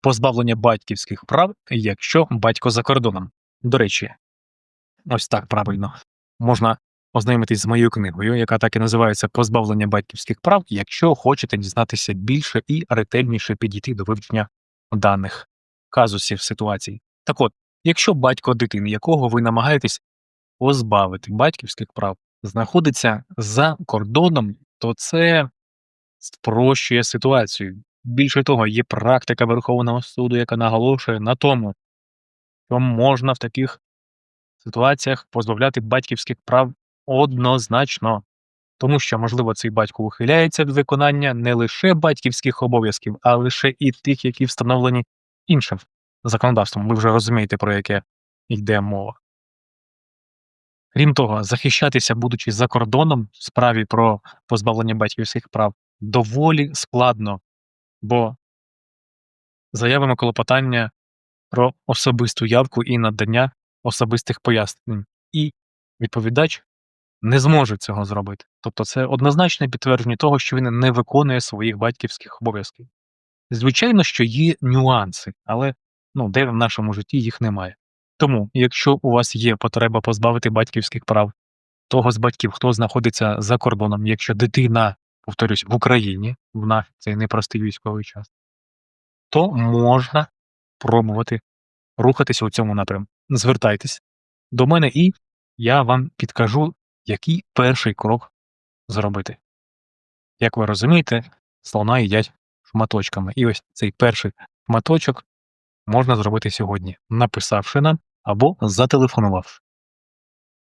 позбавлення батьківських прав, якщо батько за кордоном. До речі, ось так правильно можна ознайомитись з моєю книгою, яка так і називається Позбавлення батьківських прав, якщо хочете дізнатися більше і ретельніше підійти до вивчення даних казусів ситуацій. Так от, якщо батько дитини, якого ви намагаєтесь позбавити батьківських прав, знаходиться за кордоном, то це спрощує ситуацію. Більше того, є практика Верховного суду, яка наголошує на тому, що можна в таких ситуаціях позбавляти батьківських прав однозначно. Тому що, можливо, цей батько ухиляється від виконання не лише батьківських обов'язків, а лише і тих, які встановлені іншим законодавством. Ви вже розумієте, про яке йде мова. Крім того, захищатися, будучи за кордоном в справі про позбавлення батьківських прав, доволі складно, бо заявимо клопотання про особисту явку і надання особистих пояснень, і відповідач не зможе цього зробити. Тобто це однозначне підтвердження того, що він не виконує своїх батьківських обов'язків. Звичайно, що є нюанси, але ну, де в нашому житті їх немає. Тому, якщо у вас є потреба позбавити батьківських прав того з батьків, хто знаходиться за кордоном, якщо дитина, повторюсь, в Україні, в наш цей непростий військовий час, то можна пробувати рухатися у цьому напрямку. Звертайтесь до мене, і я вам підкажу, який перший крок зробити. Як ви розумієте, слона їдять шматочками. І ось цей перший шматочок можна зробити сьогодні, написавши нам або зателефонувавши.